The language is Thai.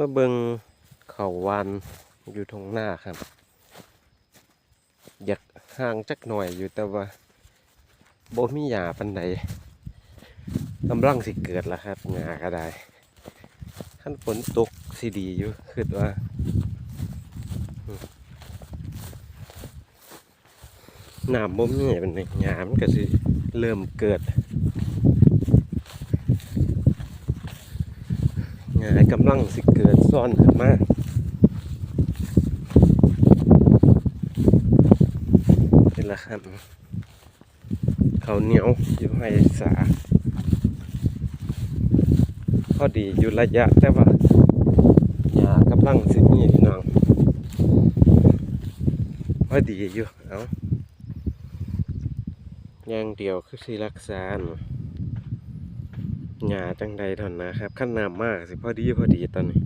มาเบิงเขาวานอยู่ทงหน้าครับ อยากห่างจักหน่อยอยู่แต่ว่าบ่มีหยาปันใดกำลังสิเกิดแล้วครับหยาก็ได้ขั้นฝนตกสิดีอยู่คือว่าอืมน้ำบ่มีเป็นไงหยามันก็สิเริ่มเกิด หยกำลังสิเกิดซ่อนขึ้นมาเป็นละครับเขาเหนียวอยู่ให้สาพอดีอยู่ระยะแต่ว่าอย่ากำลังสิมีพี่น้องพอดีอยู่เอาอย่างเดียวคือสิรักษาหนู หยาจังใดเท่านั้นนะครับขั้นน้ำมากสิพอดีพอดีตอนนี้